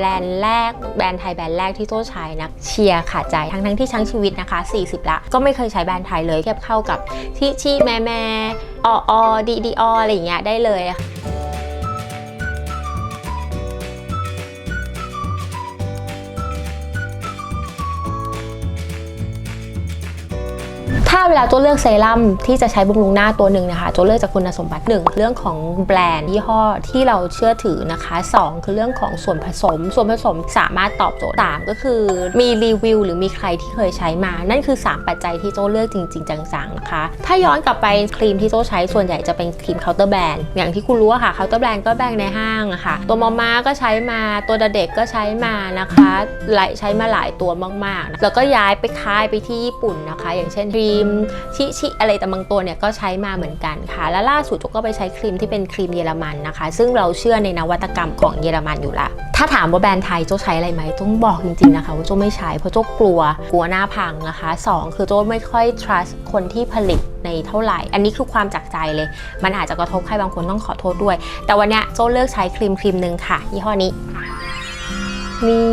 แบรนด์แรกแบรนด์ไทยแบรนด์แรกที่โจ้ใช้นะเชียร์ขาดใจทั้งทั้งๆที่ชั้งชีวิตนะคะ 40 ละ ก็ไม่เคยใช้แบรนด์ไทยเลยเทียบเข้ากับที่ชีแม่แม่อออดีดีออะไรอย่างเงี้ยได้เลยอะ ถ้าเวลาโจเลือกเซรั่มที่จะใช้บำรุงหน้าตัวหนึ่งนะคะโจเลือกจากคุณสมบัติหนึ่งเรื่องของแบรนด์ยี่ห้อที่เราเชื่อถือนะคะสองคือเรื่องของส่วนผสม ส่วนผสมสามารถตอบโจทย์สามก็คือมีรีวิวหรือมีใครที่เคยใช้มา นั่นคือ 3 ปัจจัยที่โจเลือกจริง ๆ จังๆนะคะ ถ้าย้อนกลับไปครีมที่โจใช้ส่วนใหญ่จะเป็นครีมเคาน์เตอร์แบรนด์อย่างที่คุณรู้ค่ะเคาน์เตอร์แบรนด์ก็แบ่งในห้างะค่ะตัวมอมาก็ใช้มาตัวเด็กก็ใช้มานะคะหลายใช้มาหลายตัวมากๆ แล้วก็ย้ายไปค่ายไปที่ญี่ปุ่นนะคะ อย่างเช่นครีมชิชิอะไรแต่บางตัวเนี่ยก็ใช้มาเหมือนกันค่ะ และล่าสุดจุกก็ไปใช้ครีมที่เป็นครีมเยอรมันนะคะ ซึ่งเราเชื่อในนวัตกรรมของเยอรมันอยู่ละถ้าถามว่าแบรนด์ไทยโจใช้อะไรไหมต้องบอกจริงๆนะคะว่าโจไม่ใช้เพราะโจกลัวกลัวหน้าพังนะคะสองคือโจไม่ค่อย trust คนที่ผลิตในเท่าไหร่ อันนี้คือความจากใจเลย มันอาจจะกระทบใครบางคนต้องขอโทษด้วย แต่วันเนี้ยโจเลือกใช้ครีมครีมหนึ่งค่ะยี่ห้อนี้นี่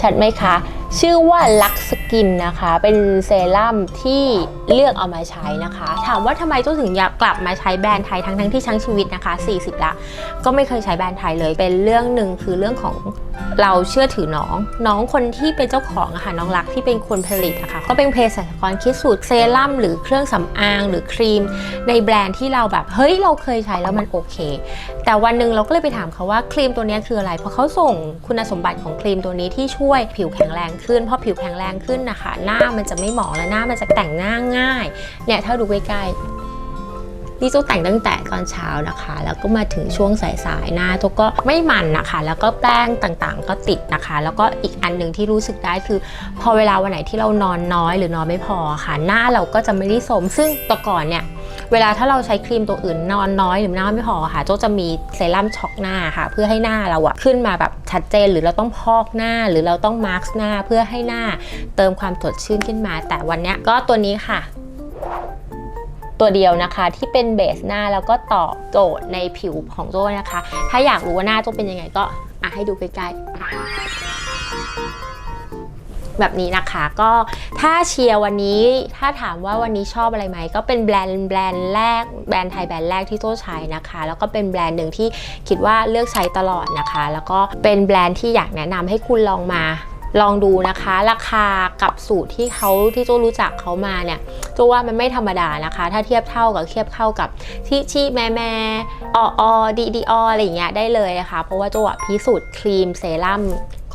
ชัดไหมคะชื่อว่าลักสกินนะคะ เป็นเซรั่มที่เลือกเอามาใช้นะคะ ถามว่าทำไมตู้ถึงอยากกลับมาใช้แบรนด์ไทยทั้งทั้งที่ทั้งชีวิตนะคะ 40 ละ ก็ไม่เคยใช้แบรนด์ไทยเลย เป็นเรื่องหนึ่งคือเรื่องของเราเชื่อถือน้อง น้องคนที่เป็นเจ้าของอะค่ะน้องรักที่เป็นคนผลิตอะค่ะก็เป็นเภสัชกรคิดสูตรเซรั่มหรือเครื่องสำอางหรือครีม ในแบรนด์ที่เราแบบเฮ้ยเราเคยใช้แล้วมันโอเค แต่วันหนึ่งเราก็เลยไปถามเขาว่าครีมตัวนี้คืออะไรเพราะเขาส่งคุณสมบัติของครีมตัวนี้ที่ช่วยผิวแข็งแรงขึ้นเพราะผิวแข็งแรงขึ้นนะคะ หน้ามันจะไม่หมองและหน้ามันจะแต่งหน้าง่ายเนี่ยถ้าดูใกล้ๆ นี่โจ้แต่งตั้งแต่ตอนเช้านะคะ แล้วก็มาถึงช่วงสายๆหน้าโจ้ก็ไม่มันนะคะ แล้วก็แป้งต่างๆ ก็ติดนะคะ แล้วก็อีกอันหนึ่งที่รู้สึกได้คือ พอเวลาวันไหนที่เรานอนน้อยหรือนอนไม่พอค่ะ หน้าเราก็จะไม่ได้สม ซึ่งแต่ก่อนเนี่ยเวลาถ้าเราใช้ครีมตัวอื่นนอนน้อยหรือหน้าไม่พอค่ะโจจะมีเซรั่มช็อกหน้าค่ะ เพื่อให้หน้าเราอะขึ้นมาแบบชัดเจนหรือเราต้องพอกหน้าหรือเราต้องมาร์กหน้าเพื่อให้หน้าเติมความสดชื่นขึ้นมา แต่วันนี้ก็ตัวนี้ค่ะ ตัวเดียวนะคะ ที่เป็นเบสหน้าแล้วก็ตอบโจทย์ในผิวของโจ้นะคะ ถ้าอยากรู้ว่าหน้าโจ้เป็นยังไงก็อะให้ดูใกล้ๆ แบบนี้นะคะก็ถ้าเชียร์วันนี้ถ้าถามว่าวันนี้ชอบอะไรไหม ก็เป็นแบรนด์แบรนด์แรกแบรนด์ไทยแบรนด์แรกที่โต้ใช้นะคะ แล้วก็เป็นแบรนด์หนึ่งที่คิดว่าเลือกใช้ตลอดนะคะ แล้วก็เป็นแบรนด์ที่อยากแนะนำให้คุณลองมาลองดูนะคะ ราคากับสูตรที่เขาที่โจรู้จักเขามาเนี่ย จว่ามันไม่ธรรมดานะคะ ถ้าเทียบเท่ากับเทียบเข้ากับที่ชีแม่แม่อออดีดีออะไรอย่างเงี้ยได้เลยนะคะ เพราะว่าโจอะพิสูจน์ครีมเซรั่ม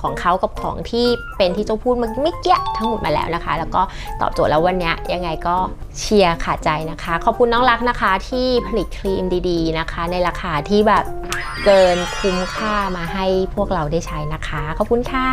ของเขากับของที่เป็นที่เจ้าพูดเมื่อกี้ไม่เกี้ยทั้งหมดมาแล้วนะคะ แล้วก็ตอบโจทย์แล้ววันเนี้ยยังไงก็เชียร์ขาดใจนะคะ ขอบคุณน้องรักนะคะที่ผลิตครีมดีๆนะคะ ในราคาที่แบบเกินคุ้มค่ามาให้พวกเราได้ใช้นะคะ ขอบคุณค่ะ